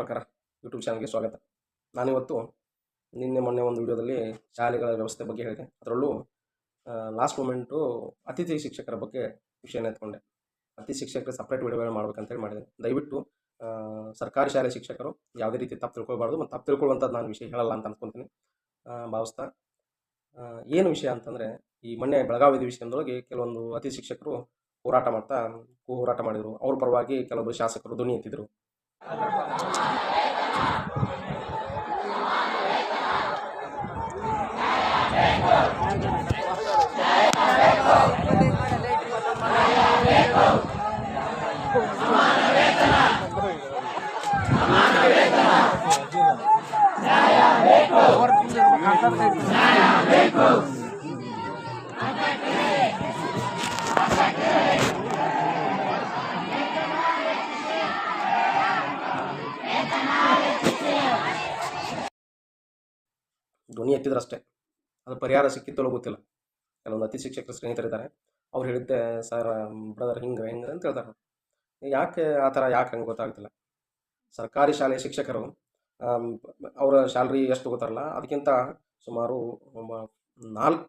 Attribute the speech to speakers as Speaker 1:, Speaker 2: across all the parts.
Speaker 1: ಪ್ರಕಾರ ಯೂಟ್ಯೂಬ್ ಚಾನಲ್ಗೆ ಸ್ವಾಗತ. ನಾನಿವತ್ತು ನಿನ್ನೆ ಮೊನ್ನೆ ಒಂದು ವಿಡಿಯೋದಲ್ಲಿ ಶಾಲೆಗಳ ವ್ಯವಸ್ಥೆ ಬಗ್ಗೆ ಹೇಳಿದೆ. ಅದರಲ್ಲೂ ಲಾಸ್ಟ್ ಮೂಮೆಂಟು ಅತಿಥಿ ಶಿಕ್ಷಕರ ಬಗ್ಗೆ ವಿಷಯನ ಎತ್ಕೊಂಡೆ. ಅತಿಥಿ ಶಿಕ್ಷಕರು ಸಪ್ರೇಟ್ ವಿಡಿಯೋಗಳು ಮಾಡ್ಬೇಕಂತೇಳಿ ಮಾಡಿದೆ. ದಯವಿಟ್ಟು ಸರ್ಕಾರಿ ಶಾಲೆ ಶಿಕ್ಷಕರು ಯಾವುದೇ ರೀತಿ ತಪ್ಪು ತಿಳ್ಕೊಳ್ಬಾರ್ದು ಮತ್ತು ತಪ್ಪು ತಿಳ್ಕೊಳ್ಳುವಂಥದ್ದು ನಾನು ವಿಷಯ ಹೇಳಲ್ಲ ಅಂತ ಅನ್ಕೊತೀನಿ. ಭಾವಿಸ್ತಾ ಏನು ವಿಷಯ ಅಂತಂದರೆ ಈ ಮೊನ್ನೆ ಬೆಳಗಾವಿ ಅಧಿವೇಶನದೊಳಗೆ ಕೆಲವೊಂದು ಅತಿಥಿ ಶಿಕ್ಷಕರು ಹೋರಾಟ ಮಾಡ್ತಾ ಹೋರಾಟ ಮಾಡಿದರು. ಅವ್ರ ಪರವಾಗಿ ಕೆಲವೊಬ್ಬರು ಶಾಸಕರು ಧ್ವನಿ ಎತ್ತಿದ್ರು ಧ್ವನಿ ಎತ್ತಿದ್ರಷ್ಟೇ ಅದು ಪರಿಹಾರ ಸಿಕ್ಕಿತ್ತೋ ಗೊತ್ತಿಲ್ಲ. ಕೆಲವೊಂದು ಅತಿ ಶಿಕ್ಷಕರ ಸ್ನೇಹಿತರಿದ್ದಾರೆ ಅವ್ರು ಹೇಳಿದ್ದೆ, ಸರ್ ಬ್ರದರ್ ಹಿಂಗೆ ಹಿಂಗೆ ಅಂತ ಹೇಳ್ತಾರೆ ಯಾಕೆ ಆ ಥರ, ಯಾಕೆ ಹಂಗೆ ಗೊತ್ತಾಗ್ತಿಲ್ಲ. ಸರ್ಕಾರಿ ಶಾಲೆಯ ಶಿಕ್ಷಕರು ಅವರ ಸ್ಯಾಲ್ರಿ ಎಷ್ಟು ಗೊತ್ತಾರಲ್ಲ ಅದಕ್ಕಿಂತ ಸುಮಾರು ನಾಲ್ಕು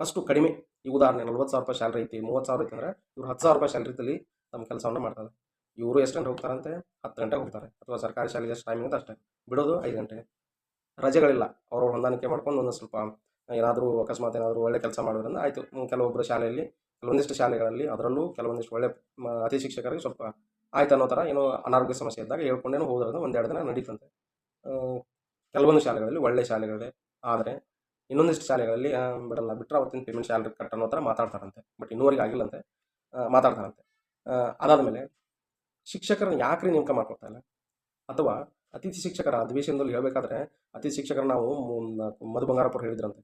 Speaker 1: ಅಷ್ಟು ಕಡಿಮೆ. ಈ ಉದಾಹರಣೆ ನಲ್ವತ್ತು ಸಾವಿರ ರೂಪಾಯಿ ಸ್ಯಾಲ್ರಿ ಐತಿ, ಮೂವತ್ತು ಸಾವಿರ ಐತಿ ಇವ್ರು ಹತ್ತು ಸಾವಿರ ರೂಪಾಯಿ ಸ್ಯಾಲ್ರಿದಲ್ಲಿ ತಮ್ಮ ಕೆಲಸವನ್ನು ಮಾಡ್ತಾರೆ. ಇವರು ಎಷ್ಟು ಗಂಟೆ ಹೋಗ್ತಾರಂತೆ? ಹತ್ತು ಗಂಟೆಗೆ ಹೋಗ್ತಾರೆ. ಅಥವಾ ಸರ್ಕಾರಿ ಶಾಲೆಗೆ ಎಷ್ಟು ಟೈಮಿಂಗ್ ಅಷ್ಟೇ. ಬಿಡೋದು ಐದು ಗಂಟೆ ರಜೆಗಳಿಲ್ಲ. ಅವ್ರವ್ರ ಹೊಂದಾಣಿಕೆ ಮಾಡ್ಕೊಂಡು ಒಂದು ಸ್ವಲ್ಪ ಏನಾದರೂ ಅಕಸ್ಮಾತ್ ಏನಾದರೂ ಒಳ್ಳೆ ಕೆಲಸ ಮಾಡೋದ್ರಿಂದ ಆಯಿತು. ಕೆಲವೊಬ್ಬರು ಶಾಲೆಯಲ್ಲಿ, ಕೆಲವೊಂದಿಷ್ಟು ಶಾಲೆಗಳಲ್ಲಿ ಅದರಲ್ಲೂ ಕೆಲವೊಂದಿಷ್ಟು ಒಳ್ಳೆ ಅತಿ ಶಿಕ್ಷಕರಿಗೆ ಸ್ವಲ್ಪ ಆಯ್ತು ಅನ್ನೋ ಥರ ಏನೋ ಅನಾರೋಗ್ಯ ಸಮಸ್ಯೆ ಇದ್ದಾಗ ಹೇಳ್ಕೊಂಡೇನೋ ಹೋದ್ರಿಂದ ಒಂದೆರಡು ದಿನ ನಡೀತಂತೆ. ಕೆಲವೊಂದು ಶಾಲೆಗಳಲ್ಲಿ ಒಳ್ಳೆ ಶಾಲೆಗಳಿದೆ ಆದರೆ ಇನ್ನೊಂದಿಷ್ಟು ಶಾಲೆಗಳಲ್ಲಿ ಬಿಡಲ್ಲ ಬಿಟ್ಟರೆ ಅವತ್ತಿನ ಪೇಮೆಂಟ್ ಸ್ಯಾಲ್ರಿ ಕಟ್ ಅನ್ನೋ ಥರ ಮಾತಾಡ್ತಾರಂತೆ. ಬಟ್ ಇನ್ನೂವರೆಗೆ ಆಗಿಲ್ಲಂತೆ ಮಾತಾಡ್ತಾರಂತೆ. ಮಾತಾಡ್ತಾರಂತೆ ಅದಾದಮೇಲೆ ಶಿಕ್ಷಕರನ್ನ ಯಾಕ್ರಿ ನೇಮಕ ಮಾಡ್ಕೊಳ್ತಾ ಇಲ್ಲ? ಅಥವಾ ಅತಿಥಿ ಶಿಕ್ಷಕರ ಅಧಿವೇಶನದಲ್ಲಿ ಹೇಳಬೇಕಾದ್ರೆ ಅತಿಥಿ ಶಿಕ್ಷಕರು ನಾವು ಮಧು ಬಂಗಾರಪುರ ಹೇಳಿದ್ರಂತೆ.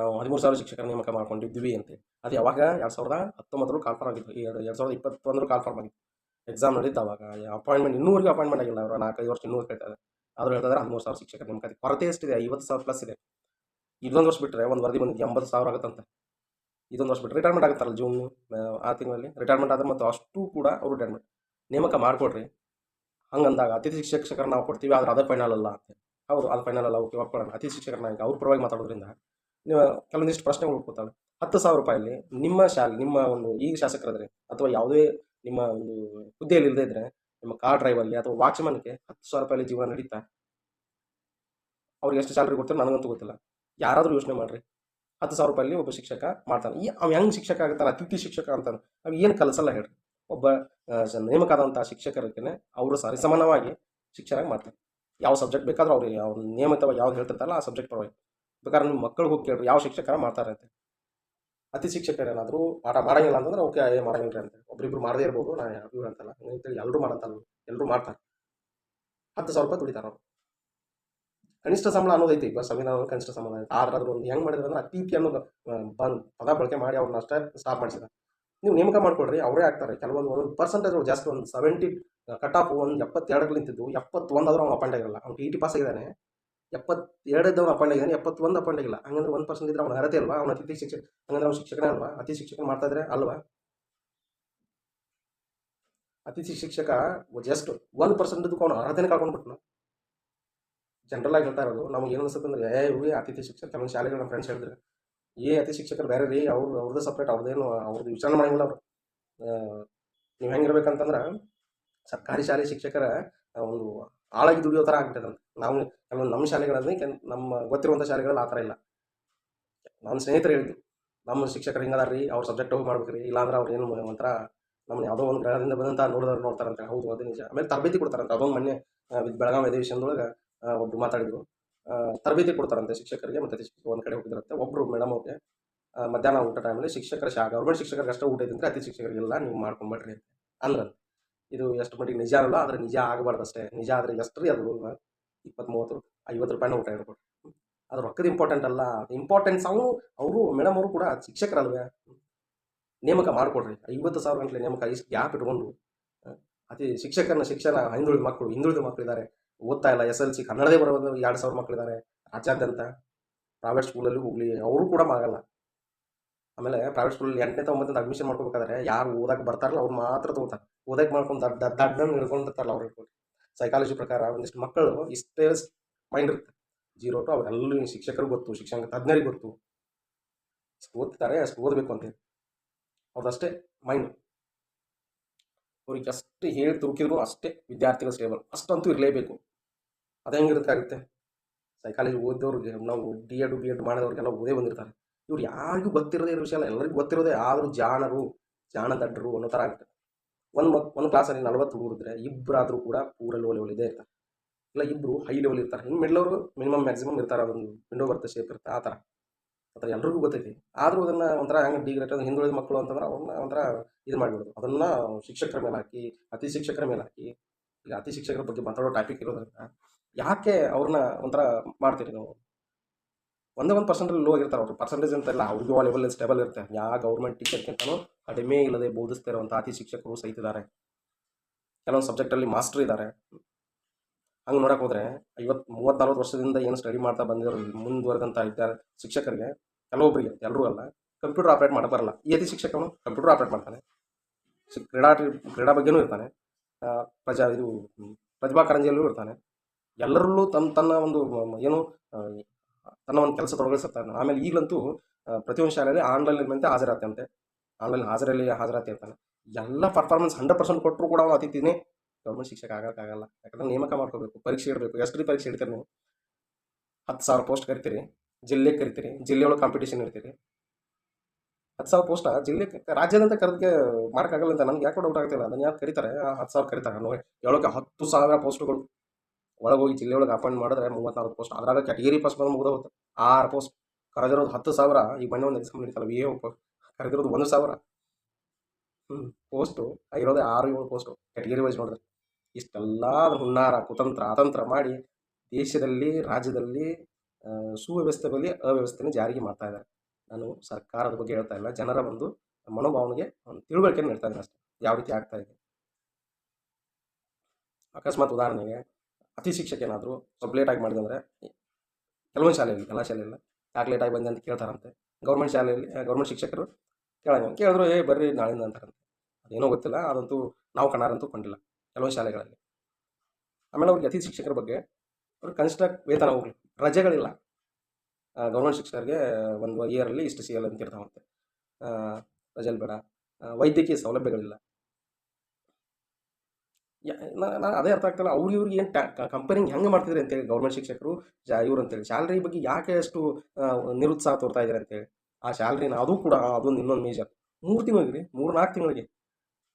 Speaker 1: ನಾವು ಹದಿಮೂರು ಸಾವಿರ ಶಿಕ್ಷಕರ ನೇಮಕ ಮಾಡ್ಕೊಂಡಿದ್ವಿ ಅಂತ ಅದು ಯಾವಾಗ? ಎರಡು ಸಾವಿರದ ಹತ್ತೊಂಬತ್ತರಲ್ಲಿ ಕಾಲ್ಫಾರ್ ಆಗಿತ್ತು. ಎರಡು ಎರಡು ಸಾವಿರದ ಇಪ್ಪತ್ತೊಂದರ ಕಾಲ್ಫಾರ್ಮ್ ಆಗಿತ್ತು. ಎಕ್ಸಾಮ್ ನಡೀತು ಅವಾಗ. ಅಪಾಯಿಂಟ್ಮೆಂಟ್ ಇನ್ನೂರಿಗೆ ಅಪಾಯಿಂಟ್ಮೆಂಟ್ ಆಗಿಲ್ಲ ಅವರು. ನಾಲ್ಕೈದು ವರ್ಷ ಇನ್ನೂರು ಕೇಳ್ತಾರೆ. ಆದರೂ ಹೇಳ್ತಾರೆ ಹದಿಮೂರು ಸಾವಿರ ಶಿಕ್ಷಕರ ನೇಮಕ. ಕೊರತೆ ಎಷ್ಟಿದೆ? ಐವತ್ತು ಸಾವಿರ ಪ್ಲಸ್ ಇದೆ. ಇದೊಂದು ವರ್ಷ ಬಿಟ್ಟರೆ ಒಂದು ವರದಿ ಬಂದಿದ್ದು ಎಂಬತ್ತು ಸಾವಿರ ಆಗುತ್ತಂತೆ. ಇದೊಂದು ವರ್ಷ ಬಿಟ್ಟು ರಿಟೈರ್ಮೆಂಟ್ ಆಗುತ್ತಲ್ಲ ಜೂನ್ ಆ ತಿಂಗಳಲ್ಲಿ? ರಿಟೈರ್ಮೆಂಟ್ ಆದರೆ ಮತ್ತು ಅಷ್ಟು ಕೂಡ ಅವರು ರಿಟೈರ್ಮೆಂಟ್ ನೇಮಕ ಮಾಡಿಕೊಡ್ರಿ. ಹಂಗಂದಾಗ ಅತಿಥಿ ಶಿಕ್ಷಕರ ನಾವು ಕೊಡ್ತೀವಿ, ಆದರೆ ಅದೇ ಫೈನಲ್ ಅಲ್ಲ ಅಂತ ಹೌದು, ಅದು ಫೈನಲ್ ಅಲ್ಲ. ಓಕೆ, ಒಪ್ಕೊಳ್ಳೋಣ. ಅತಿಥಿ ಶಿಕ್ಷಕರ ಈಗ ಅವ್ರ ಪರವಾಗಿ ಮಾತಾಡೋದ್ರಿಂದ ಕೆಲವೊಂದಿಷ್ಟು ಪ್ರಶ್ನೆಗಳು ಉಳ್ಕೊತಾವೆ ಹತ್ತು ಸಾವಿರ ರೂಪಾಯಲ್ಲಿ ನಿಮ್ಮ ಶಾಲೆ, ನಿಮ್ಮ ಒಂದು ಈಗ ಶಾಸಕರಾದ್ರೆ ಅಥವಾ ಯಾವುದೇ ನಿಮ್ಮ ಒಂದು ಹುದ್ದೆಯಲ್ಲಿ ಇಲ್ಲದೇ ಇದ್ರೆ, ನಿಮ್ಮ ಕಾರ್ ಡ್ರೈವಲ್ಲಿ ಅಥವಾ ವಾಚ್ಮನ್ಗೆ ಹತ್ತು ಸಾವಿರ ರೂಪಾಯಲ್ಲಿ ಜೀವನ ನಡೀತಾ? ಅವ್ರಿಗೆ ಎಷ್ಟು ಸ್ಯಾಲ್ರಿ ಕೊಡ್ತಾರೆ ನನಗಂತೂ ಗೊತ್ತಿಲ್ಲ. ಯಾರಾದರೂ ಯೋಚನೆ ಮಾಡ್ರಿ. ಹತ್ತು ಸಾವಿರ ರೂಪಾಯಲ್ಲಿ ಒಬ್ಬ ಶಿಕ್ಷಕ ಮಾಡ್ತಾನೆ. ಈ ಅವ್ ಹೆಂಗೆ ಶಿಕ್ಷಕ ಆಗ್ತಾನೆ? ಅತಿಥಿ ಶಿಕ್ಷಕ ಅಂತಾನೆ. ಅವ್ ಏನು ಕಲಸಲ್ಲ ಹೇಳ್ರಿ. ಒಬ್ಬ ನೇಮಕಾದಂಥ ಶಿಕ್ಷಕರಿಗೆ ಅವರು ಸರಿಸಮಾನವಾಗಿ ಶಿಕ್ಷಣ ಮಾಡ್ತಾರೆ. ಯಾವ ಸಬ್ಜೆಕ್ಟ್ ಬೇಕಾದರೂ ಅವ್ರಿಗೆ ಅವ್ರು ನಿಯಮಿತವಾಗಿ ಯಾವ್ದು ಹೇಳ್ತಿರ್ತಾರಲ್ಲ ಆ ಸಬ್ಜೆಕ್ಟ್ ಪರವಾಗಿ. ಬೇಕಾದ್ರೆ ನಿಮ್ಮ ಮಕ್ಕಳಿಗೆ ಹೋಗಿ ಕೇಳ್ರಿ. ಯಾವ ಶಿಕ್ಷಕರ ಮಾಡ್ತಾರೆ ಅಂತ ಅತಿ ಶಿಕ್ಷಕರು ಏನಾದರೂ ಪಾಠ ಮಾಡಂಗಿಲ್ಲ ಅಂತಂದ್ರೆ ಓಕೆ, ಏ ಮಾಡಂಗಿಲ್ಲ ಅಂತ ಒಬ್ಬರಿಬ್ರು ಮಾಡದೇ ಇರ್ಬೋದು. ನಾ ಇವ್ರು ಅಂತಲ್ಲ. ಎಲ್ಲರೂ ಮಾಡಂತಲ್ಲ ಎಲ್ಲರೂ ಮಾಡ್ತಾರೆ. ಹತ್ತು ಸಾವಿರ ರೂಪಾಯಿ ದುಡಿತಾರೆ ಅವ್ರು. ಕನಿಷ್ಠ ಸಂಬಳ ಅನ್ನೋದೈತಿ ಈಗ ಸಂವಿಧಾನ ಕನಿಷ್ಠ ಸಂಬಳ ಐತೆ. ಆದ್ರೆ ಒಂದು ಹೆಂಗೆ ಮಾಡಿದ್ರೆ ಅಂದ್ರೆ ಅತಿಥಿ ಅನ್ನೋದು ಪದ ಬಳಕೆ ಮಾಡಿ ಅವ್ರನ್ನ ಅಷ್ಟೇ ಸ್ಟಾಪ್ ಮಾಡಿಸಿದ ನೀವು ನೇಮಕ ಮಾಡ್ಕೊಡ್ರಿ ಅವರೇ ಆಗ್ತಾರೆ. ಕೆಲವೊಂದು ಒಂದು ಪರ್ಸೆಂಟೇಜ್ ಜಾಸ್ತಿ ಒಂದು ಸೆವೆಂಟಿ ಕಟ್ ಆಫ್ ಒಂದು ಎಪ್ಪತ್ತೆರಡಕ್ಕೆ ನಿಂತಿದ್ದು. ಎಪ್ಪತ್ತೊಂದಾದ್ರೂ ಅವ್ನು ಅಪಾಯಿಂಟ್ ಆಗಿರಲ್ಲ. ಅವ್ನು ಟಿ ಟಿ ಪಾಸ್ ಆಗಿದ್ದಾನೆ. ಎಪ್ಪತ್ತೆರಡದ್ದು ಅವ್ನು ಅಪಾಯಿಂಟ್ ಎಪ್ಪತ್ತೊಂದು ಅಪಾಯಿಂಟ್ ಆಗಿಲ್ಲ ಹಂಗಂದ್ರೆ ಒಂದು ಪರ್ಸೆಂಟ್ ಇದ್ರೆ ಅವ್ನ ಅರ್ಹತೆ ಅಲ್ವಾ ಅವ್ನ ಅತಿಥಿ ಶಿಕ್ಷಕ, ಹಂಗಂದ್ರೆ ಅವ್ನು ಶಿಕ್ಷಕನೇ ಅಲ್ವಾ? ಅತಿ ಶಿಕ್ಷಕ ಮಾಡ್ತಾ ಇದ್ರೆ ಅಲ್ವಾ? ಅತಿಥಿ ಶಿಕ್ಷಕ ಜಸ್ಟ್ ಒನ್ ಪರ್ಸೆಂಟ್ ಅವ್ನು ಅರ್ಹತೆನೇ ಕಳ್ಕೊಂಡ್ಬಿಟ್ನು ಜನರಲ್ ಆಗಿ ಹೇಳ್ತಾ ಇರೋದು, ನಮ್ಗೆ ಏನು ಅನ್ಸುತ್ತೆ ಅಂದ್ರೆ, ಏ, ಇವ್ರಿ ಅತಿಥಿ ಶಿಕ್ಷಕ, ಕೆಲವೊಂದು ಶಾಲೆಗಳು ನಮ್ಮ ಫ್ರೆಂಡ್ಸ್ ಹೇಳಿದ್ರೆ. ಏ ಅತಿ ಶಿಕ್ಷಕರು ಬೇರೆ ರೀ, ಅವ್ರು ಅವ್ರದ್ದು ಸಪ್ರೇಟ್ ಅವ್ರದ್ದೇನು ಅವ್ರದ್ದು ವಿಚಾರಣೆ ಮಾಡಿಲ್ಲ ಅವರು. ನೀವು ಹೆಂಗಿರ್ಬೇಕಂತಂದ್ರೆ, ಸರ್ಕಾರಿ ಶಾಲೆ ಶಿಕ್ಷಕರ ಒಂದು ಆಳಾಗಿ ದುಡಿಯೋ ಥರ ಆಗ್ತದೆ ನಾವು ಕೆಲವೊಂದು ನಮ್ಮ ಶಾಲೆಗಳಲ್ಲಿ ನಮ್ಮ ಗೊತ್ತಿರುವಂಥ ಶಾಲೆಗಳಲ್ಲಿ ಆ ಥರ ಇಲ್ಲ. ನಮ್ಮ ಸ್ನೇಹಿತರು ಹೇಳಿದ್ರು ನಮ್ಮ ಶಿಕ್ಷಕರು ಹಿಂಗದಾರ್ರಿ ಅವ್ರ ಸಬ್ಜೆಕ್ಟ್ ಹೋಗಿ ಮಾಡ್ಬೇಕು ರೀ ಇಲ್ಲಾಂದ್ರೆ ಅವ್ರು ಏನು ಒಂಥರ ನಮ್ಮನ್ನ ಯಾವುದೋ ಒಂದು ಗ್ರಹದಿಂದ ಬಂದಂಥ ನೋಡಿದವ್ರು ನೋಡ್ತಾರಂತೆ. ಹೌದು ಅದೇ ನಿಜ. ಆಮೇಲೆ ತರಬೇತಿ ಕೊಡ್ತಾರಂತೆ. ಅದೊಂದು ಮೊನ್ನೆ ಬೆಳಗಾವಿ ಅಧಿವೇಶನದೊಳಗೆ ಆ, ಒಬ್ರು ಮಾತಾಡಿದ್ರು. ತರಬೇತಿ ಕೊಡ್ತಾರಂತೆ ಶಿಕ್ಷಕರಿಗೆ ಮತ್ತೆ ಒಂದು ಕಡೆ ಹೋಗಿದ್ರಂತೆ ಒಬ್ಬರು ಮೇಡಮ್ ಅವ್ರಿಗೆ ಮಧ್ಯಾಹ್ನ ಊಟ ಟೈಮಲ್ಲಿ ಶಿಕ್ಷಕರ ಶಾ ಗೌರ್ಮೆಂಟ್ ಶಿಕ್ಷಕರಿಗೆ ಅಷ್ಟೇ ಊಟ ಇದ್ದಂದ್ರೆ ಅತಿ ಶಿಕ್ಷಕರಿಗೆಲ್ಲ ನೀವು ಮಾಡ್ಕೊಂಬಿಡ್ರಿ ಅಂತ ಅಂದ್ರೆ ಇದು ಎಷ್ಟು ಮಟ್ಟಿಗೆ ನಿಜ ಅಲ್ಲ ಆದರೆ ನಿಜ ಆಗಬಾರ್ದು ಅಷ್ಟೇ ನಿಜ ಆದರೆ ಎಷ್ಟು ರೀ ಅದು? ಇಪ್ಪತ್ತು ಮೂವತ್ತು ಐವತ್ತು ರೂಪಾಯಿನ ಊಟ ಹೇಳ್ಕೊಡ್ರಿ ಅದು ರೊಕ್ಕದ ಇಂಪಾರ್ಟೆಂಟ್ ಅಲ್ಲ. ಇಂಪಾರ್ಟೆನ್ಸ್ ಅವನು, ಅವರು ಮೇಡಮ್ ಅವರು ಕೂಡ ಶಿಕ್ಷಕರಲ್ವೇ? ನೇಮಕ ಮಾಡಿಕೊಡ್ರಿ. ಐವತ್ತು ಸಾವಿರ ಗಂಟಲೆ ನೇಮಕ ಇಷ್ಟು ಗ್ಯಾಪ್ ಇಟ್ಕೊಂಡು ಅತಿ ಶಿಕ್ಷಕರನ್ನ ಶಿಕ್ಷಣ ಹಿಂದುಳಿದ ಮಕ್ಕಳು, ಹಿಂದುಳಿದ ಮಕ್ಕಳಿದ್ದಾರೆ ಓದ್ತಾ ಇಲ್ಲ, ಎಸ್ ಎಲ್ ಸಿ, ಕನ್ನಡದೇ ಬರೋದು ಎರಡು ಸಾವಿರ ಮಕ್ಕಳಿದ್ದಾರೆ ರಾಜ್ಯಾದ್ಯಂತ ಪ್ರೈವೇಟ್ ಸ್ಕೂಲಲ್ಲಿ ಹೋಗ್ಲಿ. ಅವರು ಕೂಡ ಆಗಲ್ಲ ಆಮೇಲೆ ಪ್ರೈವೇಟ್ ಸ್ಕೂಲಲ್ಲಿ ಎಂಟನೇ ಒಂಬತ್ತನೇ ಅಡ್ಮಿಷನ್ ಮಾಡ್ಕೋಬೇಕಾದ್ರೆ ಯಾರು ಓದಕ್ಕೆ ಬರ್ತಾರಲ್ಲ, ಅವ್ರು ಮಾತ್ರ ತೊಗೋತಾರೆ. ಓದಕ್ಕೆ ಮಾಡ್ಕೊಂಡು ದಡ್ಡ ದಡ್ಡನ್ನು ಹಿಡ್ಕೊಂಡಿರ್ತಾರಲ್ಲ ಅವ್ರು ಸೈಕಾಲಜಿ ಪ್ರಕಾರ ಒಂದಿಷ್ಟು ಮಕ್ಕಳು ಇಷ್ಟೇ ಮೈಂಡ್ ಇರುತ್ತೆ. ಜೀರೋ ಟು ಅವರೆಲ್ಲರೂ ಶಿಕ್ಷಕರು ಗೊತ್ತು ಶಿಕ್ಷಣ ತಜ್ಞರಿಗೆ ಗೊತ್ತು. ಅಷ್ಟು ಓದ್ತಾರೆ ಅಷ್ಟು ಓದಬೇಕು ಅಂತೇಳಿ ಅವ್ರದ್ದಷ್ಟೇ ಮೈಂಡ್ ಅವ್ರಿಗೆ ಎಷ್ಟು ಹೇಳಿ ತುರುಕಿದ್ರು ಅಷ್ಟೇ ವಿದ್ಯಾರ್ಥಿಗಳು ಸ್ಟೇಬಲ್ ಅಷ್ಟಂತೂ ಇರಲೇಬೇಕು. ಅದು ಹೆಂಗಿರುತ್ತೆ ಸೈಕಾಲಜಿ ಓದಿದವ್ರಿಗೆ ನಾವು ಡಿ ಎಡ್ ಬಿ ಎಡ್ ಮಾಡಿದವ್ರಿಗೆಲ್ಲ ಓದೇ ಬಂದಿರ್ತಾರೆ. ಇವ್ರು ಯಾರಿಗೂ ಗೊತ್ತಿರೋದೇ ಇರೋ ವಿಷಯ ಎಲ್ಲರಿಗೂ ಗೊತ್ತಿರೋದೇ ಆದರೂ ಜಾಣರು ಜಾಣ ದಡ್ಡರು ಅನ್ನೋ ಥರ ಆಗುತ್ತೆ ಒಂದು ಮಕ್ ಒಂದು ಕ್ಲಾಸಲ್ಲಿ ನಲ್ವತ್ತು ಹುಡುಗರಿದ್ರೆ ಇಬ್ಬರಾದರೂ ಕೂಡ ಪೂರ ಲೋ ಲೆವೆಲ್ ಇದೆ ಇರ್ತಾರೆ. ಇಲ್ಲ ಇಬ್ಬರು ಹೈ ಲೆವೆಲ್ ಇರ್ತಾರೆ. ಇನ್ನು ಮಿಡ್ಲ್ ಅವರು ಮಿನಿಮಮ್ ಮ್ಯಾಕ್ಸಿಮಮ್ ಇರ್ತಾರೆ. ಅದೊಂದು ವಿಂಡೋ ಬರ್ತ ಶೇಪ್ ಇರುತ್ತೆ. ಆ ಥರ. ಆ ಥರ ಎಲ್ರಿಗೂ ಗೊತ್ತೈತಿ. ಆದರೂ ಅದನ್ನ ಒಂಥರ ಹಂಗೆ ಡಿಗ್ರೇಟ್ ಹಿಂದುಳಿದ ಮಕ್ಕಳು ಅಂತಂದ್ರೆ ಅವ್ರನ್ನ ಒಂಥರ ಇದು ಮಾಡಿಬಿಡೋದು ಅದನ್ನು ಶಿಕ್ಷಕರ ಮೇಲೆ ಹಾಕಿ, ಅತಿ ಶಿಕ್ಷಕರ ಮೇಲೆ ಹಾಕಿ ಈಗ ಅತಿ ಶಿಕ್ಷಕರ ಬಗ್ಗೆ ಮಾತಾಡೋ ಟಾಪಿಕ್ ಇರೋದ್ರಿಂದ ಯಾಕೆ ಅವ್ರನ್ನ ಒಂಥರ ಮಾಡ್ತೀರಿ ನೀವು? ಒಂದೇ ಒಂದು ಪರ್ಸೆಂಟಲ್ಲಿ ಲೋ ಆಗಿರ್ತಾರೆ ಅವರು. ಪರ್ಸೆಂಟೇಜ್ ಅಂತ ಇಲ್ಲ, ಅವ್ರಿಗೂ ಆ ಲೆವೆಲ್ ಸ್ಟೇಬಲ್ ಇರುತ್ತೆ. ಯಾವ ಗೌರ್ಮೆಂಟ್ ಟೀಚರ್ಗಿಂತಲೂ ಕಡಿಮೆ ಇಲ್ಲದೆ ಬೋಧಿಸ್ತಾ ಇರುವಂಥ ಅತಿ ಶಿಕ್ಷಕರು ಸಹಿತ ಇದ್ದಾರೆ. ಕೆಲವೊಂದು ಸಬ್ಜೆಕ್ಟಲ್ಲಿ ಮಾಸ್ಟರ್ ಇದ್ದಾರೆ. ಹಂಗೆ ನೋಡಕ್ಕೆ ಹೋದರೆ ಐವತ್ತು ಮೂವತ್ತು ನಲ್ವತ್ತು ವರ್ಷದಿಂದ ಏನು ಸ್ಟಡಿ ಮಾಡ್ತಾ ಬಂದಿರೋ ಮುಂದುವರೆದಂಥ ವಿದ್ಯಾರ್ಥಿ ಶಿಕ್ಷಕರಿಗೆ ಕೆಲವೊಬ್ಬರಿಗೆ ಎಲ್ಲರೂ ಅಲ್ಲ ಕಂಪ್ಯೂಟರ್ ಆಪ್ರೇಟ್ ಮಾಡಕ್ಕೆ ಬರಲ್ಲ. ಈ ಅತಿ ಶಿಕ್ಷಕನು ಕಂಪ್ಯೂಟರ್ ಆಪ್ರೇಟ್ ಮಾಡ್ತಾನೆ. ಕ್ರೀಡಾ ಕ್ರೀಡಾ ಬಗ್ಗೆನೂ ಇರ್ತಾನೆ. ಪ್ರಜಾ, ಇದು ಪ್ರತಿಭಾ ಕಾರಂಜಿಯಲ್ಲೂ ಇರ್ತಾನೆ. ಎಲ್ಲರಲ್ಲೂ ತನ್ನ ತನ್ನ ಒಂದು, ಏನು ತನ್ನ ಒಂದು ಕೆಲಸ ತೊಡಗಿಸಿರ್ತಾನೆ ಆಮೇಲೆ ಈಗಲಂತೂ ಪ್ರತಿಯೊಂದು ಶಾಲೆಯಲ್ಲಿ ಆನ್ಲೈನ್ ಹಾಜರಾತಿ ಅಂತೆ. ಆನ್ಲೈನ್ ಹಾಜರಲ್ಲಿ ಹಾಜರಾತಿ ಇರ್ತಾನೆ ಎಲ್ಲ ಪರ್ಫಾರ್ಮೆನ್ಸ್ ಹಂಡ್ರೆಡ್ ಪರ್ಸೆಂಟ್ ಕೊಟ್ಟರು ಕೂಡ ಅವನು ಅತಿಥಿನೇ. ಗೌರ್ಮೆಂಟ್ ಶಿಕ್ಷಕ ಆಗೋಕ್ಕಾಗಲ್ಲ. ಯಾಕಂದ್ರೆ ನೇಮಕ ಮಾಡ್ಕೋಬೇಕು, ಪರೀಕ್ಷೆ ಇಡಬೇಕು. ಎಷ್ಟು ರೀ ಪರೀಕ್ಷೆ ಇಡ್ತೀರಿ ನೀವು? ಹತ್ತು ಸಾವಿರ ಪೋಸ್ಟ್ ಕರಿತೀರಿ. ಜಿಲ್ಲೆಗೆ ಕರಿತೀರಿ. ಜಿಲ್ಲೆಯೊಳಗೆ ಕಾಂಪಿಟೇಷನ್ ಇರ್ತೀರಿ ಹತ್ತು ಸಾವಿರ ಪೋಸ್ಟ ಜಿಲ್ಲೆ ರಾಜ್ಯದಂತ ಕರೆದಕ್ಕೆ ಆಗಲ್ಲ ಅಂತ. ನನಗೆ ಯಾಕೆ ಡೌಟ್ ಆಗ್ತಿಲ್ಲ. ಅದನ್ನ ಯಾಕೆ ಕರೀತಾರೆ? ಹತ್ತು ಸಾವಿರ ಕರೀತಾರೆ. ನೋಡಿ ಹೇಳೋಕೆ ಹತ್ತು ಸಾವಿರ ಪೋಸ್ಟ್ಗಳು ಒಳಗೆ ಹೋಗಿ ಜಿಲ್ಲೆ ಒಳಗೆ ಅಪಾಯಿಂಟ್ ಮಾಡಿದ್ರೆ ಮೂವತ್ತಾರು ಪೋಸ್ಟ್ ಅದ್ರಾಗ ಕ್ಯಾಟಗರಿ ಫಸ್ಟ್ ಬಂದು ಮುಗಿದ ಹೋಗುತ್ತೆ ಆರು ಪೋಸ್ಟ್ ಕರೆದಿರೋದು ಹತ್ತು ಸಾವಿರ ಈಗ ಮೊನ್ನೆ ಒಂದು ಎಕ್ಸಾಮ್ ನಡೀತಲ್ಲ ವಿ ಎ ಕರೆದಿರೋದು ಒಂದು ಸಾವಿರ. ಹ್ಞೂ ಪೋಸ್ಟು ಇರೋದೇ ಆರು ಏಳು ಪೋಸ್ಟು ಕ್ಯಾಟಗರಿ ವೈಸ್ ನೋಡಿದ್ರೆ ಇಷ್ಟೆಲ್ಲ ಹುನ್ನಾರ, ಕುತಂತ್ರ, ಅತಂತ್ರ ಮಾಡಿ ದೇಶದಲ್ಲಿ, ರಾಜ್ಯದಲ್ಲಿ ಸುವ್ಯವಸ್ಥೆ ಬಗ್ಗೆ ಅವ್ಯವಸ್ಥೆನ ಜಾರಿಗೆ ಮಾಡ್ತಾ ಇದ್ದಾರೆ. ನಾನು ಸರ್ಕಾರದ ಬಗ್ಗೆ ಹೇಳ್ತಾ ಇಲ್ಲ. ಜನರ ಒಂದು ಮನೋಭಾವನೆಗೆ ಒಂದು ತಿಳುವಳಿಕೆಯನ್ನು ನೀಡ್ತಾ ಇದ್ದೀನಿ ಅಷ್ಟೇ. ಯಾವ ರೀತಿ ಆಗ್ತಾ ಇದೆ? ಅಕಸ್ಮಾತ್ ಉದಾಹರಣೆಗೆ ಅತಿ ಶಿಕ್ಷಕ ಏನಾದರೂ ಸ್ವಲ್ಪ ಲೇಟಾಗಿ ಮಾಡಿದಂದರೆ ಕೆಲವೊಂದು ಶಾಲೆಯಲ್ಲಿ, ಎಲ್ಲ ಶಾಲೆಯಲ್ಲ ಯಾಕೆ ಲೇಟಾಗಿ ಬಂದೆ ಅಂತ ಕೇಳ್ತಾರಂತೆ. ಗೌರ್ಮೆಂಟ್ ಶಾಲೆಯಲ್ಲಿ ಗೌರ್ಮೆಂಟ್ ಶಿಕ್ಷಕರು ಕೇಳಂಗ ಕೇಳಿದ್ರು, ಏ, ಬರ್ರಿ ನಾಳಿಂದ ಅಂತಾರಂತೆ. ಅದೇನೋ ಗೊತ್ತಿಲ್ಲ, ಅದಂತೂ ನಾವು ಕಣ್ಣಾರಂತೂ ಕೊಂಡಿಲ್ಲ ಕೆಲವೊಂದು ಶಾಲೆಗಳಲ್ಲಿ. ಆಮೇಲೆ ಅವ್ರಿಗೆ ಅತಿ ಶಿಕ್ಷಕರ ಬಗ್ಗೆ ಅವ್ರಿಗೆ ಕನಿಷ್ಠ ವೇತನ ಹೋಗ್ಲಿ, ರಜೆಗಳಿಲ್ಲ. ಗೌರ್ಮೆಂಟ್ ಶಿಕ್ಷಕರಿಗೆ ಒಂದು ಇಯರಲ್ಲಿ ಇಷ್ಟು ಸಿಗಲ್ಲ ಅಂತ ಇರ್ತಾವಂತೆ ರಜೆಯಲ್ಲಿ ಬೇಡ. ವೈದ್ಯಕೀಯ ಸೌಲಭ್ಯಗಳಿಲ್ಲ. ನಾನು ಅದೇ ಅರ್ಥ ಆಗ್ತಲ್ಲ ಅವ್ರು ಇವ್ರಿಗೆ ಏನು ಟ್ಯಾ ಕಂಪನಿಂಗ್ ಹೆಂಗೆ ಮಾಡ್ತಿದ್ರೆ ಅಂತೇಳಿ ಗೌರ್ಮೆಂಟ್ ಶಿಕ್ಷಕರು, ಜಾ, ಇವ್ರು ಅಂತೇಳಿ. ಸ್ಯಾಲ್ರಿ ಬಗ್ಗೆ ಯಾಕೆ ಅಷ್ಟು ನಿರುತ್ಸಾಹ ತೋರ್ತಾ ಇದ್ದಾರೆ ಅಂತೇಳಿ. ಆ ಸ್ಯಾಲ್ರಿನ ಅದು ಕೂಡ ಅದೊಂದು ಇನ್ನೊಂದು ಮೇಜರ್ ಮೂರು ತಿಂಗಳಿಗೆ ರೀ ಮೂರು, ನಾಲ್ಕು ತಿಂಗಳಿಗೆ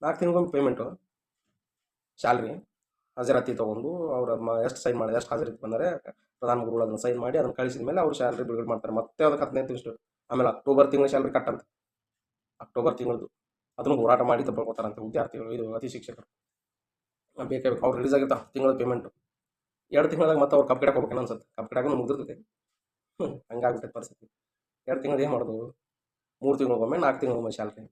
Speaker 1: ನಾಲ್ಕು ತಿಂಗಳಿಗೊಂದು ಪೇಮೆಂಟು ಸ್ಯಾಲ್ರಿ ಹಾಜರಾತಿ ತೊಗೊಂಡು ಅವ್ರ ಎಷ್ಟು ಸೈನ್ ಮಾಡಿ, ಎಷ್ಟು ಹಾಜರಾತಿ ಬಂದರೆ, ಪ್ರಧಾನ ಗುರುಗಳು ಅದನ್ನು ಸೈನ್ ಮಾಡಿ, ಅದನ್ನು ಕಳಿಸಿದ ಮೇಲೆ ಅವ್ರು ಸ್ಯಾಲ್ರಿ ಬಿಡುಗಡೆ ಮಾಡ್ತಾರೆ. ಮತ್ತೆ ಅದಕ್ಕೆ ಹದಿನೈದು ತಿಂಗಳು ಆಮೇಲೆ ಅಕ್ಟೋಬರ್ ತಿಂಗಳ ಸ್ಯಾಲ್ರಿ ಕಟ್ಟಂತೆ. ಅಕ್ಟೋಬರ್ ತಿಂಗಳದು. ಅದನ್ನು ಹೋರಾಟ ಮಾಡಿ ತಗೊಳ್ಕೊತಾರಂತೆ ವಿದ್ಯಾರ್ಥಿಗಳು, ಇದು ಅತಿ ಶಿಕ್ಷಕರು ಬೇಕೇ ಬೇಕು ಅವ್ರು ರಿಲೀಸ್ ಆಗಿರ್ತ ತಿಂಗಳ ಪೇಮೆಂಟು ಎರಡು ತಿಂಗಳಾಗ ಮತ್ತೆ ಅವ್ರು ಕಪ್ ಗಿಡಕ್ಕೆ ಅನ್ಸುತ್ತೆ. ಕಪ್ ಗಿಡಕ್ಕೂ ಮುಗಿದಿರ್ತದೆ ಹ್ಞೂ ಹಂಗಾಗ್ಬಿಟ್ಟೈತೆ ಪರಿಸ್ಥಿತಿ. ಎರಡು ತಿಂಗಳು ಏನು ಮಾಡೋದು ಮೂರು ತಿಂಗಳಿಗೊಮ್ಮೆ ನಾಲ್ಕು ತಿಂಗಳಿಗೊಮ್ಮೆ ಸ್ಯಾಲ್ರಿ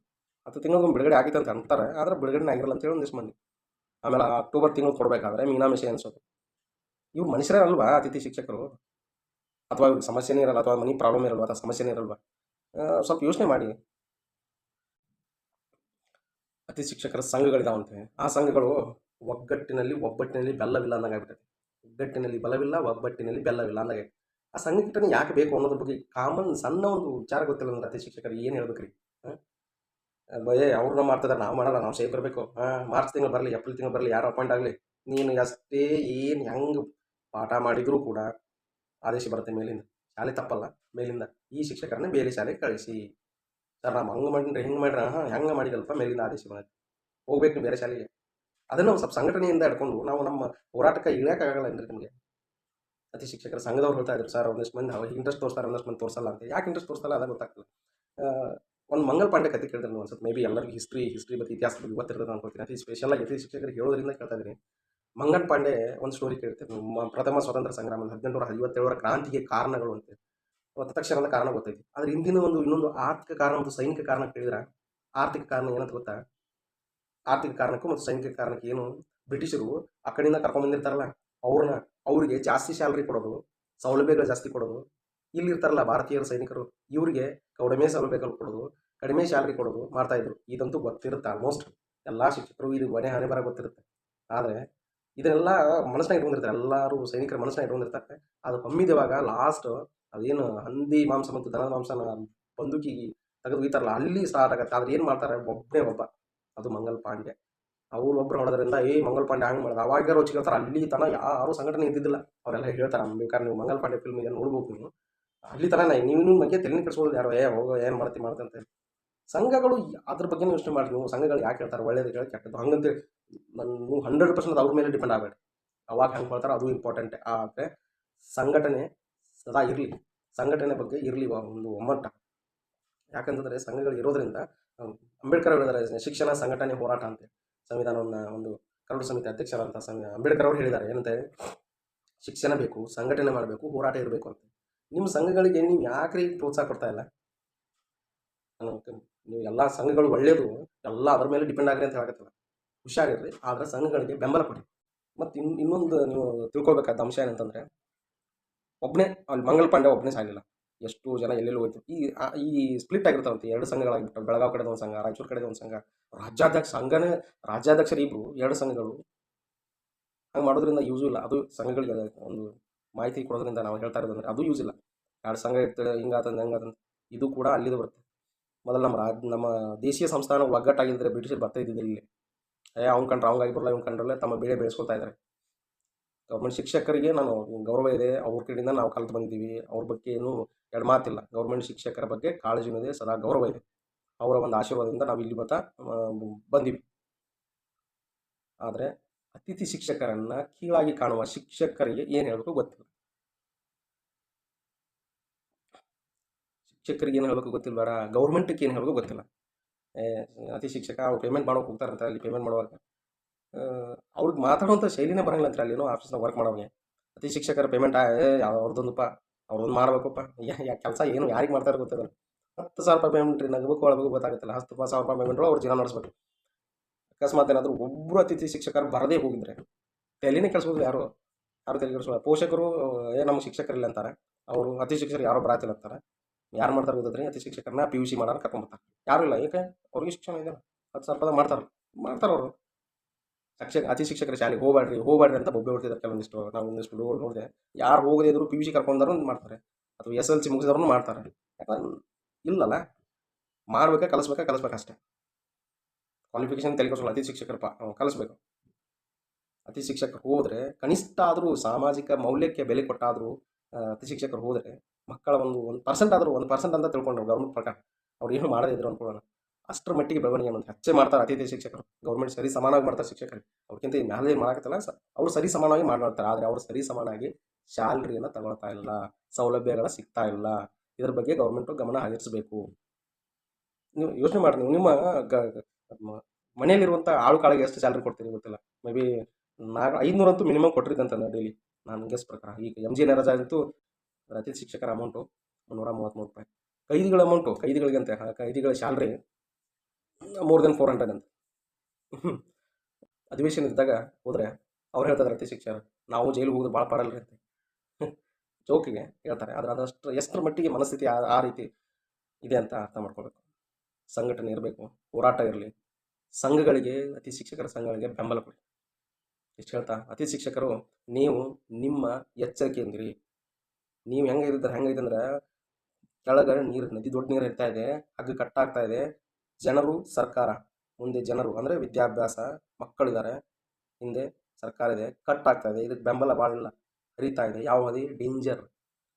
Speaker 1: ಹತ್ತು ತಿಂಗಳಿಗೊಮ್ಮೆ ಬಿಡುಗಡೆ ಆಗಿತ್ತು ಅಂತ ಅಂತಾರೆ, ಆದರೆ ಬಿಡುಗಡೆ ಆಗಿರಲ್ಲ ಅಂತೇಳಿ ಒಂದಿಷ್ಟು ಮಂದಿ. ಆಮೇಲೆ ಅಕ್ಟೋಬರ್ ತಿಂಗಳು ಕೊಡಬೇಕಾದ್ರೆ ಮೀನಾಮೇಶ ಅನ್ಸೋದು? ಇವ್ರು ಮನುಷ್ಯರೇ ಅಲ್ವಾ ಅತಿಥಿ ಶಿಕ್ಷಕರು? ಅಥವಾ ಇವ್ರಿಗೆ ಸಮಸ್ಯೆನೇ ಇರಲ್ಲ, ಅಥವಾ ಮನಿ ಪ್ರಾಬ್ಲಮ್ ಇರಲ್ವ, ಅಥವಾ ಸಮಸ್ಯೆನೇ ಇರಲ್ವಾ? ಸ್ವಲ್ಪ ಯೋಚನೆ ಮಾಡಿ. ಅತಿ ಶಿಕ್ಷಕರ ಸಂಘಗಳಿದಾವಂತೆ, ಆ ಸಂಘಗಳು ಒಗ್ಗಟ್ಟಿನಲ್ಲಿ ಒಬ್ಬಟ್ಟಿನಲ್ಲಿ ಬೆಲ್ಲವಿಲ್ಲ ಅಂದಾಗ ಆಗ್ಬಿಟ್ಟೈತೆ. ಒಗ್ಗಟ್ಟಿನಲ್ಲಿ ಬಲವಿಲ್ಲ, ಒಬ್ಬಟ್ಟಿನಲ್ಲಿ ಬೆಲ್ಲವಿಲ್ಲ ಅಂದಾಗ ಆ ಸಂಘಟನೆ ಯಾಕೆ ಬೇಕು ಅನ್ನೋದ್ರ ಬಗ್ಗೆ ಕಾಮನ್ ಸಣ್ಣ ಒಂದು ವಿಚಾರ ಗೊತ್ತಿಲ್ಲ ಅಂದ್ರೆ ಅತಿ ಶಿಕ್ಷಕರು ಏನು ಹೇಳ್ಬೇಕ್ರಿ? ಭಯ ಅವ್ರನ್ನ ಮಾಡ್ತಿದ್ದಾರೆ ನಾವು ಮಾಡಲ್ಲ, ನಾವು ಸೇಫ್ ಇರಬೇಕು ಹಾಂ, ಮಾರ್ಚ್ ತಿಂಗಳು ಬರಲಿ, ಏಪ್ರಿಲ್ ತಿಂಗಳು ಬರಲಿ, ಯಾರು ಅಪಾಯಿಂಟ್ ಆಗಲಿ. ನೀನು ಅಷ್ಟೇ ಏನು ಹೆಂಗೆ ಪಾಠ ಮಾಡಿದರೂ ಕೂಡ ಆದೇಶ ಬರುತ್ತೆ ಮೇಲಿಂದ. ಶಾಲೆ ತಪ್ಪಲ್ಲ, ಮೇಲಿಂದ. ಈ ಶಿಕ್ಷಕರನ್ನ ಬೇರೆ ಶಾಲೆಗೆ ಕಳಿಸಿ. ಸರ್, ನಾವು ಹಂಗೆ ಮಾಡಿದ್ರೆ ಹಿಂಗೆ ಮಾಡ್ರೆ ಹಾಂ, ಹೆಂಗೆ ಮಾಡಿದಲ್ಪ ಮೇಲಿಂದ ಆದೇಶ ಬರುತ್ತೆ ಹೋಗ್ಬೇಕು ಬೇರೆ ಶಾಲೆಗೆ. ಅದನ್ನು ಸ್ವಲ್ಪ ಸಂಘಟನೆಯಿಂದ ಹಿಡ್ಕೊಂಡು ನಾವು ನಮ್ಮ ಹೋರಾಟಕ್ಕೆ ಇಳಿಯೋಕ್ಕಾಗಲ್ಲ ಅಂದ್ರೆ ನಿಮಗೆ. ಅತಿ ಶಿಕ್ಷಕರ ಸಂಘದವ್ರು ಹೇಳ್ತಾ ಇದ್ರು, ಸರ್ ಒಂದಷ್ಟು ಮಂದಿ, ಅವ್ರಿಗೆ ಇಂಟ್ರೆಸ್ಟ್ ತೋರಿಸ್ತಾರೆ, ಒಂದಷ್ಟು ಮಂದಿ ತೋರಿಸಲ್ಲ ಅಂತ. ಯಾಕೆ ಇಂಟ್ರೆಸ್ಟ್ ತೋರಿಸಲ್ಲ ಅದ ಗೊತ್ತಾಗ್ತದೆ ಒಂದು ಮಂಗಲ್ ಪಾಂಡೆ ಕತೆ ಕೇಳಿದ್ರೆ ಒಂದು ಸ್ವಲ್ಪ ಮೇ ಬಿ ಎಲ್ಲರಿಗೂ ಹಿಸ್ಟ್ರಿ ಹಿಸ್ಟ್ರಿ ಬಗ್ಗೆ ಇತಿಹಾಸ ಬಗ್ಗೆ ಗೊತ್ತಿರ್ತದೆ ಅನ್ಕೋತೀನಿ ಅತಿ ಸ್ಪೆಷಲಾಗಿ ಅತಿ ಶಿಕ್ಷಕರಿಗೆ ಹೇಳೋದ್ರಿಂದ ಕೇಳ್ತಾ ಇದ್ದೀನಿ. ಮಂಗನ್ ಪಾಂಡೆ ಒಂದು ಸ್ಟೋರಿ ನಮ್ಮ ಪ್ರಥಮ ಸ್ವಾತಂತ್ರ್ಯ ಹದಿನೆಂಟು ನೂರ ಐವತ್ತೇಳರ ಕ್ರಾಂತಿಗೆ ಕಾರಣಗಳು ಅಂತ. ತಕ್ಷಣದ ಕಾರಣ ಗೊತ್ತೈತಿ. ಆದ್ರೆ ಹಿಂದಿನ ಒಂದು ಇನ್ನೊಂದು ಆರ್ಥಿಕ ಕಾರಣ ಮತ್ತು ಸೈನಿಕ ಕಾರಣ ಕೇಳಿದ್ರೆ, ಆರ್ಥಿಕ ಕಾರಣ ಏನಂತ ಗೊತ್ತಾ? ಆರ್ಥಿಕ ಕಾರಣಕ್ಕೂ ಮತ್ತು ಸೈನಿಕ ಕಾರಣಕ್ಕೆ ಏನು ಬ್ರಿಟಿಷರು ಆ ಕಡೆಯಿಂದ ಕರ್ಕೊಂಡ್ಬಂದಿರ್ತಾರಲ್ಲ ಅವ್ರನ್ನ ಅವರಿಗೆ ಜಾಸ್ತಿ ಸ್ಯಾಲ್ರಿ ಕೊಡೋದು, ಸೌಲಭ್ಯಗಳು ಜಾಸ್ತಿ ಕೊಡೋದು. ಇಲ್ಲಿ ಇರ್ತಾರಲ್ಲ ಭಾರತೀಯರ ಸೈನಿಕರು, ಇವರಿಗೆ ಕಡಿಮೆ ಸೌಲಭ್ಯಗಳು ಕೊಡೋದು, ಕಡಿಮೆ ಸ್ಯಾಲ್ರಿ ಕೊಡೋದು ಮಾಡ್ತಾ ಇದ್ರು. ಇದಂತೂ ಗೊತ್ತಿರುತ್ತೆ ಆಲ್ಮೋಸ್ಟ್ ಎಲ್ಲ ಶಿಕ್ಷಕರು ಇದು ಮನೆ ಹಾನಿ ಬರ ಗೊತ್ತಿರುತ್ತೆ. ಆದರೆ ಇದನ್ನೆಲ್ಲ ಮನಸ್ಸಿನಾಗ ಇಟ್ಕೊಂಡಿರ್ತಾರೆ, ಎಲ್ಲರೂ ಸೈನಿಕರ ಮನಸ್ಸಿನಾಗ ಇಟ್ಕೊಂಡಿರ್ತಾರೆ. ಅದು ಕಮ್ಮಿದವಾಗ ಲಾಸ್ಟ್ ಅದೇನು ಹಂದಿ ಮಾಂಸ ಮತ್ತು ದನದ ಮಾಂಸನ ಬಂದೂಕಿಗೆ ತೆಗೆದು ಒಯ್ತಾರಲ್ಲ, ಅಲ್ಲಿ ಸ್ಟಾರ್ಟ್ ಆಗುತ್ತೆ. ಆದ್ರೆ ಏನು ಮಾಡ್ತಾರೆ ಒಬ್ಬನೇ ಒಬ್ಬ ಅದು ಮಂಗಲ್ ಪಾಂಡೆ ಅವ್ರು ಒಬ್ರು ಹೊಡೋದ್ರಿಂದ ಏ ಮಂಗಲ್ ಪಾಂಡೆ ಹಂಗೆ ಮಾಡೋದು? ಅವಾಗ ರೋಚಿ ಹೇಳ್ತಾರೆ, ಅಲ್ಲಿ ತನ ಯಾರು ಸಂಘಟನೆ ಇದ್ದಿದ್ದಿಲ್ಲ. ಅವರೆಲ್ಲ ಹೇಳ್ತಾರೆ, ಬೇಕಾದ್ರೆ ನೀವು ಮಂಗಲ್ ಪಾಂಡೆ ಫಿಲ್ಮ್ ಇದನ್ನು ನೋಡ್ಬೇಕು ನೀವು. ಅಲ್ಲಿ ತನ ನೀವು ನಿಮ್ಮ ಬಗ್ಗೆ ತಲೆನೇ ಕೆಡಿಸ್ಕೊಳ್ಳೋದು ಯಾರು, ಏ, ಹೋಗೋ, ಏನು ಮಾಡ್ತಿ ಮಾಡ್ತಂತ ಸಂಘಗಳು ಅದ್ರ ಬಗ್ಗೆ ಯೋಚನೆ ಮಾಡಿ ನೀವು ಸಂಘಗಳು ಯಾಕೆ ಹೇಳ್ತಾರೆ, ಒಳ್ಳೇದು ಹೇಳಿ ಕೆಟ್ಟದ್ದು. ಹಂಗಂತ ನೀವು ಹಂಡ್ರೆಡ್ ಪರ್ಸೆಂಟ್ ಅವ್ರ ಮೇಲೆ ಡಿಪೆಂಡ್ ಆಗಬೇಡಿ ಅವಾಗ ಹೆಂಗೆ ಮಾಡ್ತಾರೆ ಅದು ಇಂಪಾರ್ಟೆಂಟ್ ಆದರೆ ಸಂಘಟನೆ ಸದಾ ಇರಲಿ. ಸಂಘಟನೆ ಬಗ್ಗೆ ಇರಲಿ, ಒಂದು ಒಮ್ಮಟ್ಟ. ಯಾಕಂತಂದರೆ ಸಂಘಗಳು ಇರೋದ್ರಿಂದ ಅಂಬೇಡ್ಕರ್ ಹೇಳಿದ್ದಾರೆ ಶಿಕ್ಷಣ ಸಂಘಟನೆ ಹೋರಾಟ ಅಂತ ಸಂವಿಧಾನವನ್ನು ಒಂದು ಕರಡು ಸಮಿತಿ ಅಧ್ಯಕ್ಷರಾದಂಥ ಸಂಘ ಅಂಬೇಡ್ಕರ್ ಅವರು ಹೇಳಿದ್ದಾರೆ ಏನಂತ ಶಿಕ್ಷಣ ಬೇಕು, ಸಂಘಟನೆ ಮಾಡಬೇಕು, ಹೋರಾಟ ಇರಬೇಕು ಅಂತ. ನಿಮ್ಮ ಸಂಘಗಳಿಗೆ ನೀವು ಯಾಕ್ರಿ ಪ್ರೋತ್ಸಾಹ ಕೊಡ್ತಾ ಇಲ್ಲ? ನೀವು ಎಲ್ಲ ಸಂಘಗಳು ಒಳ್ಳೆಯದು ಎಲ್ಲ ಅದ್ರ ಮೇಲೆ ಡಿಪೆಂಡ್ ಆಗ್ರಿ ಅಂತ ಹೇಳಕತ್ತಿಲ್ಲ ಹುಷಾರಿರ್ರಿ, ಆದರೆ ಸಂಘಗಳಿಗೆ ಬೆಂಬಲ ಕೊಡಿ. ಮತ್ತು ಇನ್, ಇನ್ನೊಂದು ನೀವು ತಿಳ್ಕೊಬೇಕಾದ ಅಂಶ ಏನಂತಂದರೆ ಒಬ್ಬನೇ ಅಲ್ಲಿ ಮಂಗಲ್ ಪಾಂಡೆ ಒಬ್ಬನೇ ಸಾಗಲಿಲ್ಲ ಎಷ್ಟು ಜನ ಎಲ್ಲೆಲ್ಲಿ ಹೋಯ್ತು. ಈ ಈ ಸ್ಪ್ಲಿಟ್ ಆಗಿರ್ತಾವಂತೆ ಎರಡು ಸಂಘಗಳಾಗಿಬಿಟ್ಟು, ಬೆಳಗಾವಿ ಕಡೆದ ಒಂದು ಸಂಘ, ರಾಯಚೂರು ಕಡೆದ ಒಂದು ಸಂಘ, ರಾಜ್ಯಾಧ್ಯಕ್ಷ ಸಂಘನೇ, ರಾಜ್ಯಾಧ್ಯಕ್ಷರು ಇಬ್ಬರು ಎರಡು ಸಂಘಗಳು. ಹಂಗೆ ಮಾಡೋದ್ರಿಂದ ಯೂಸ್ ಇಲ್ಲ. ಅದು ಸಂಘಗಳಿಗೆ ಒಂದು ಮಾಹಿತಿ ಕೊಡೋದ್ರಿಂದ ನಾವು ಹೇಳ್ತಾ ಇರೋದಂದ್ರೆ ಅದು ಯೂಸ್ ಇಲ್ಲ. ಎರಡು ಸಂಘ ಇರ್ತದೆ ಹಿಂಗಾತಂದು ಹೆಂಗಾತಂದು ಇದು ಕೂಡ ಅಲ್ಲಿದು ಬರುತ್ತೆ. ಮೊದಲು ನಮ್ಮ ರಾಜ್, ನಮ್ಮ ದೇಶೀಯ ಸಂಸ್ಥಾನ ಒಗ್ಗಟ್ಟಾಗಿದ್ದರೆ ಬ್ರಿಟಿಷರು ಬರ್ತಾ ಇದ್ದಿದ್ದಿಲ್ಲ ಏ, ಅವ್ನು ಕಂಡ್ರೆ ಅವಂಗಾಗಿ ಬರಲ್ಲ ಇವ್ನು ಕಂಡ್ರಲ್ಲೇ, ತಮ್ಮ ಬೆಳೆ ಬೆಳೆಸ್ಕೊಳ್ತಾ ಇದ್ದಾರೆ ಗೌರ್ಮೆಂಟ್ ಶಿಕ್ಷಕರಿಗೆ ನಾನು ಗೌರವ ಇದೆ. ಅವ್ರ ಕಡೆಯಿಂದ ನಾವು ಕಲ್ತು ಬಂದಿದ್ದೀವಿ ಅವ್ರ ಬಗ್ಗೆ ಏನು ಎರಡು ಮಾತಿಲ್ಲ. ಗೌರ್ಮೆಂಟ್ ಶಿಕ್ಷಕರ ಬಗ್ಗೆ ಕಾಳಜಿನೂ ಇದೆ. ಸದಾ ಗೌರವ ಇದೆ. ಅವರ ಒಂದು ಆಶೀರ್ವಾದದಿಂದ ನಾವು ಇಲ್ಲಿ ಮತ ಬಂದೀವಿ. ಆದರೆ ಅತಿಥಿ ಶಿಕ್ಷಕರನ್ನು ಕೀಳಾಗಿ ಕಾಣುವ ಶಿಕ್ಷಕರಿಗೆ ಏನು ಹೇಳಬೇಕು ಗೊತ್ತಿಲ್ಲ. ಶಿಕ್ಷಕರಿಗೆ ಏನು ಹೇಳಬೇಕು ಗೊತ್ತಿಲ್ಲ ಬೇಡ ಗೌರ್ಮೆಂಟಿಗೆ ಏನು ಹೇಳಬೇಕು ಗೊತ್ತಿಲ್ಲ. ಅತಿ ಶಿಕ್ಷಕ ಅವ್ರು ಪೇಮೆಂಟ್ ಮಾಡೋಕೆ ಹೋಗ್ತಾರಂತ. ಅಲ್ಲಿ ಪೇಮೆಂಟ್ ಮಾಡುವಾಗ. ಅವ್ರಿಗೆ ಮಾತಾಡುವಂಥ ಶೈಲಿನೇ ಬರಂಗಿಲ್ಲ ಅಂತ ಏನೋ ಆಫೀಸ್ನಾಗ ವರ್ಕ್ ಮಾಡೋರಿಗೆ ಅತಿ ಶಿಕ್ಷಕರ ಪೇಮೆಂಟ್ ಅವ್ರದ್ದೊಂದಪ್ಪ ಅವ್ರದ್ದೊಂದು ಮಾಡಬೇಕಪ್ಪ. ಕೆಲಸ ಏನು ಯಾರಿಗೆ ಮಾಡ್ತಾರೆ ಗೊತ್ತಿಲ್ಲ ಹತ್ತು ಸಾವಿರ ರೂಪಾಯಿ ಪೇಮೆಂಟ್ ರೀ, ನಗಬೇಕು ಒಳಗೂ ಗೊತ್ತಾಗುತ್ತಲ್ಲ. ಹತ್ತು ಸಾವಿರ ರೂಪಾಯಿ ಪೇಮೆಂಟ್ ಅವ್ರು ಜೀವನ ನಡೆಸ್ಬೇಕು. ಅಕಸ್ಮಾತ್ ಏನಾದರೂ ಒಬ್ಬರು ಅತಿಥಿ ಶಿಕ್ಷಕರು ಬರದೇ ಹೋಗಿದ್ರೆ, ತಲೆನೇ ಕೆಲ್ಸೋದು ಯಾರು ಯಾರು ತಲೆ ಕೆಡಿಸೋಲ್ಲ ಪೋಷಕರು, ಏ ನಮ್ಮ ಶಿಕ್ಷಕರಿಲ್ಲ ಅಂತಾರೆ. ಅವರು ಅತಿ ಶಿಕ್ಷಕರು ಯಾರೋ ಬರಾತಿಲ್ಲ ಅಂತಾರೆ. ಯಾರು ಮಾಡ್ತಾರೆ ಗೊತ್ತದ್ರಿ ಅತಿ ಶಿಕ್ಷಕರನ್ನ ಪಿ ಯು ಸಿ ಮಾಡೋರು ಕರ್ಕೊಂಬರ್ತಾರೆ ಯಾರು ಇಲ್ಲ, ಏಕೆ? ಅವ್ರಿಗೆ ಶಿಕ್ಷಣ ಇದೆ ಹತ್ತು ಸಾವಿರ ರೂಪಾಯಿ ಮಾಡ್ತಾರೆ. ಮಾಡ್ತಾರೆ ಅವರು. ಶಿಕ್ಷಕ ಅತಿ ಶಿಕ್ಷಕರ ಶಾಲೆಗೆ ಹೋಗ್ಬೇಡ್ರಿ ಹೋಗ್ಬೇಡ್ರಿ ಅಂತ ಬೊಬ್ಬೆ ಹೊಡ್ತಿದ್ದಾರೆ ಕೆಲವೊಂದಿಷ್ಟು ನಾವು ಒಂದಿಷ್ಟು ಹುಡುಗರು ನೋಡಿದೆ. ಯಾರು ಹೋಗದೇ ಇದ್ರು ಪಿ ಯು ಸಿ ಕರ್ಕೊಂಡಾರು ಮಾಡ್ತಾರೆ. ಅಥವಾ ಎಸ್ ಎಲ್ ಸಿ ಮುಗಿಸಿದ್ರು ಮಾಡ್ತಾರೆ. ಯಾಕಂದ್ರೆ ಇಲ್ಲಲ್ಲ, ಮಾಡ್ಬೇಕಾ, ಕಲಿಸ್ಬೇಕಾ ಅಷ್ಟೇ. ಕ್ವಾಲಿಫಿಕೇಶನ್ ತೆಗೆದುಕೊಳ್ಳ ಅತಿ ಶಿಕ್ಷಕರಪ್ಪ ಅವ್ನು ಕಲಿಸ್ಬೇಕು. ಅತಿ ಶಿಕ್ಷಕರು ಹೋದರೆ, ಕನಿಷ್ಠ ಆದರೂ ಸಾಮಾಜಿಕ ಮೌಲ್ಯಕ್ಕೆ ಬೆಲೆ ಕೊಟ್ಟಾದರೂ ಅತಿ ಶಿಕ್ಷಕರು ಹೋದರೆ ಮಕ್ಕಳ ಒಂದು ಒಂದು ಪರ್ಸೆಂಟ್ ಆದರೂ, ಒಂದು ಪರ್ಸೆಂಟ್ ಅಂತ ತಿಳ್ಕೊಂಡ್ರು ಗೌರ್ಮೆಂಟ್ ಪ್ರಕಾರ. ಅವ್ರು ಏನು ಮಾಡದೇ ಇದ್ರು ಅನ್ಕೊಳ್ಳೋಣ ಅಷ್ಟರ ಮಟ್ಟಿಗೆ ಬೆಳವಣಿಗೆ ಅನ್ನೋದು ಹೆಚ್ಚೆ ಮಾಡ್ತಾರೆ ಅತಿಥಿ ಶಿಕ್ಷಕರು. ಗೌರ್ಮೆಂಟ್ ಸರಿ ಸಮಾನವಾಗಿ ಮಾಡ್ತಾರೆ ಶಿಕ್ಷಕರು ಅವ್ರಿಗಿಂತ ಮೇಲೆ ಮಾಡಕತ್ತಲ್ಲ ಅವ್ರು ಸರಿ ಸಮಾನವಾಗಿ ಮಾಡ್ತಾರೆ ಆದರೆ ಅವ್ರು ಸರಿ ಸಮಾನಾಗಿ ಸ್ಯಾಲ್ರಿಯನ್ನು ತಗೊಳ್ತಾ ಇಲ್ಲ, ಸೌಲಭ್ಯಗಳ ಸಿಗ್ತಾ ಇಲ್ಲ. ಇದ್ರ ಬಗ್ಗೆ ಗೌರ್ಮೆಂಟು ಗಮನ ಹರಿಸಬೇಕು. ನೀವು ಯೋಚನೆ ಮಾಡಿ, ನೀವು ನಿಮ್ಮ ಮನೆಯಲ್ಲಿರುವಂಥ ಆಳು ಕಾಳಿಗೆ ಎಷ್ಟು ಸ್ಯಾಲ್ರಿ ಕೊಡ್ತೀರಿ ಗೊತ್ತಿಲ್ಲ. ಮೇ ಬಿ ನಾಲ್ಕು ಐದುನೂರಂತೂ ಮಿನಿಮಮ್ ಕೊಟ್ಟಿರ್ತಂತ ಡೈಲಿ ನಾನು ಗೆಸ್ ಪ್ರಕಾರ. ಈಗ ಎಂ ಜಿ ನರಜಾ ಅಂತೂ ಅತಿಥಿ ಶಿಕ್ಷಕರ ಅಮೌಂಟು ನೂರ ಮೂವತ್ತ್ಮೂರು ರೂಪಾಯಿ. ಕೈದಿಗಳ ಅಮೌಂಟು ಕೈದಿಗಳಿಗಂತೆ ಕೈದಿಗಳ salary more than four hundred ಅಂತ. ಅಧಿವೇಶನ ಇದ್ದಾಗ ಹೋದರೆ ಅವ್ರು ಹೇಳ್ತಾರೆ ಅತಿ ಶಿಕ್ಷಕರು, ನಾವು ಜೈಲಿಗೆ ಹೋಗೋದು ಭಾಳ ಪಾಡಲ್ರಿ ಅಂತ. ಜೋಕಿಗೆ ಹೇಳ್ತಾರೆ, ಆದರೆ ಅದಷ್ಟು ಎಷ್ಟರ ಮಟ್ಟಿಗೆ ಮನಸ್ಥಿತಿ ಆ ರೀತಿ ಇದೆ ಅಂತ ಅರ್ಥ ಮಾಡ್ಕೋಬೇಕು. ಸಂಘಟನೆ ಇರಬೇಕು, ಹೋರಾಟ ಇರಲಿ. ಸಂಘಗಳಿಗೆ ಅತಿ ಶಿಕ್ಷಕರ ಸಂಘಗಳಿಗೆ ಬೆಂಬಲ ಕೊಡಿ. ಇಷ್ಟು ಹೇಳ್ತಾ ಅತಿ ಶಿಕ್ಷಕರು, ನೀವು ನಿಮ್ಮ ಎಚ್ಚರಿಕೆಯಿಂದಿರಿ. ನೀವು ಹೆಂಗೆ ಇರ್ತಾರೆ ಹೆಂಗೈತೆ ಅಂದ್ರೆ ಕೆಳಗೆ ನೀರು, ನದಿ ದೊಡ್ಡ ನೀರು ಇರ್ತಾ ಇದೆ, ಹಗ್ಗ ಕಟ್ಟಾಗ್ತಾ ಇದೆ ಜನರು ಸರ್ಕಾರ, ಮುಂದೆ ಜನರು, ಅಂದರೆ ವಿದ್ಯಾಭ್ಯಾಸ ಮಕ್ಕಳಿದ್ದಾರೆ, ಹಿಂದೆ ಸರ್ಕಾರ ಇದೆ ಕಟ್ ಆಗ್ತಾ ಇದೆ, ಇದಕ್ಕೆ ಬೆಂಬಲ ಭಾಳ ಇಲ್ಲ, ಹರಿತಾ ಇದೆ ಯಾವ ನದಿ ಡೇಂಜರ್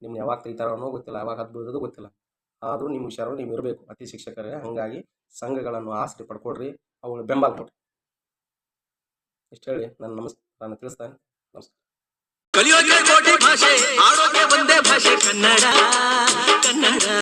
Speaker 1: ನಿಮ್ಗೆ ಯಾವಾಗ ತೆಗಿತಾರೋ ಅನ್ನೋ ಗೊತ್ತಿಲ್ಲ, ಯಾವಾಗ ಅದು ಬೀಳೋದು ಗೊತ್ತಿಲ್ಲ. ಆದರೂ ನಿಮ್ಮ ಹುಷಾರು ನೀವು ಇರಬೇಕು, ಅತಿ ಶಿಕ್ಷಕರೇ, ಹಾಗಾಗಿ ಸಂಘಗಳನ್ನು ಆಸರೆ ಪಡ್ಕೊಡ್ರಿ ಅವುಗಳು ಬೆಂಬಲ ಕೊಡ್ರಿ. ಇಷ್ಟು ಹೇಳಿ, ನಾನು ನಮಸ್, ನಾನು ತಿಳಿಸ್ತೇನೆ, ನಮಸ್ಕಾರ.
Speaker 2: ಕಲಿಯೋಕೆ ಕೋಟಿ ಭಾಷೆ ಭಾಷೆ, ಕನ್ನಡ ಕನ್ನಡ.